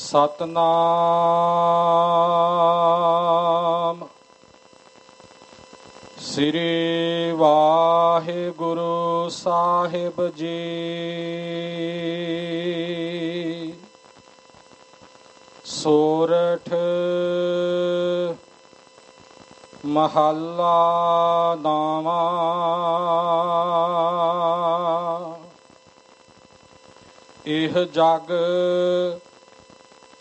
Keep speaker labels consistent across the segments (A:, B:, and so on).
A: ਸਤਨਾਮ। ਸ੍ਰੀ ਵਾਹਿਗੁਰੂ ਸਾਹਿਬ ਜੀ। ਸੋਰਠ ਮਹੱਲਾ ਨਾਵਾ ਇਹ ਜਗ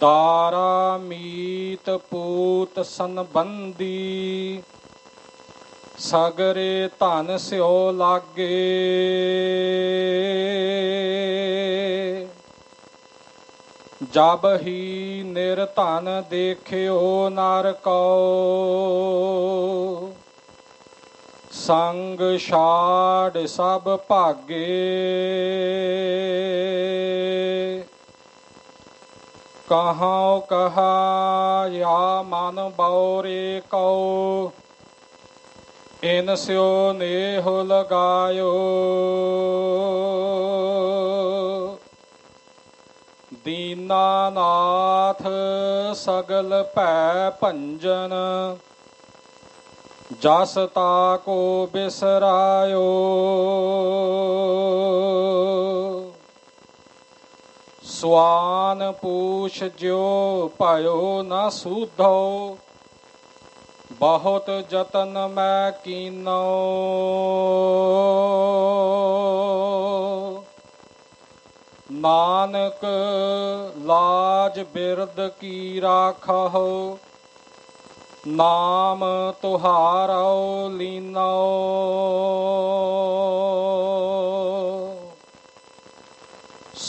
A: ਦਾਰਾ ਮੀਤ ਪੂਤ ਸੰਬੰਦੀ ਸਗਰੇ ਧਨ ਸਿਓ ਲਾਗੇ। ਜਬ ਹੀ ਨਿਰਧਨ ਦੇਖਿਓ ਨਰ ਕਉ ਸੰਗ ਛਾੜ ਸਭ ਭਾਗੇ। ਕਹਾਂ ਕਹਾ ਯਾ ਮਨ ਬੌਰੇ ਕਉ, ਇਨ ਸਿਓ ਨੇਹ ਲਗਾਇਓ। ਦੀਨਾਨਾਥ ਸਗਲ ਭੈ ਭੰਜਨ, ਜਸ ਤਾ ਕੋ ਬਿਸਰਾਇਓ। ਸਵਾਨ ਪੂਛ ਜਿਉ ਭਇਓ ਨਾ ਸੂਧੋ। ਬਹੁਤ ਯਤਨ ਮੈਂ ਕੀਨੋ। ਨਾਨਕ ਲਾਜ ਬਿਰਦ ਕੀ ਰਾਖੋ ਨਾਮ ਤੁਹਾਰੋ ਲੀਨੋ।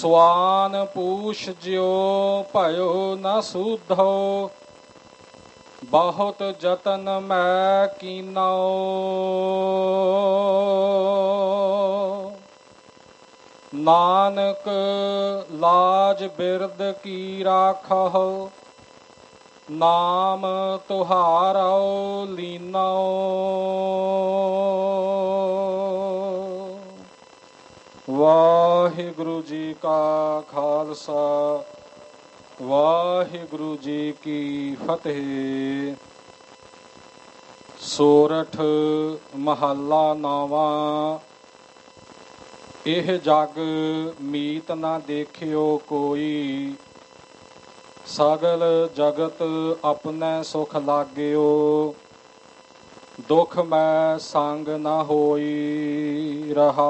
A: ਸਵਾਨ ਪੂਛ ਜਿਉ ਭਇਓ ਨ ਸੂਧੋ। ਬਹੁਤ ਯਤਨ ਮੈਂ ਕੀਨੋ। ਨਾਨਕ ਲਾਜ ਬਿਰਦ ਕੀ ਰਾਖੋ ਨਾਮ ਤੁਹਾਰੋ ਲੀਨੋ। ਵਾਹਿਗੁਰੂ ਜੀ ਕਾ ਖਾਲਸਾ, ਵਾਹਿਗੁਰੂ ਜੀ ਕੀ ਫਤਿਹ। ਸੋਰਠ ਮਹੱਲਾ ਨਾਵਾ, ਇਹ ਜਗ ਮੀਤ ਨਾ ਦੇਖਿਓ ਕੋਈ। ਸਗਲ ਜਗਤ ਆਪਣੇ ਸੁਖ ਲਾਗਿਓ। ਦੁਖ ਮੈਂ ਸੰਗ ਨਾ ਹੋਈ ਰਹਾ।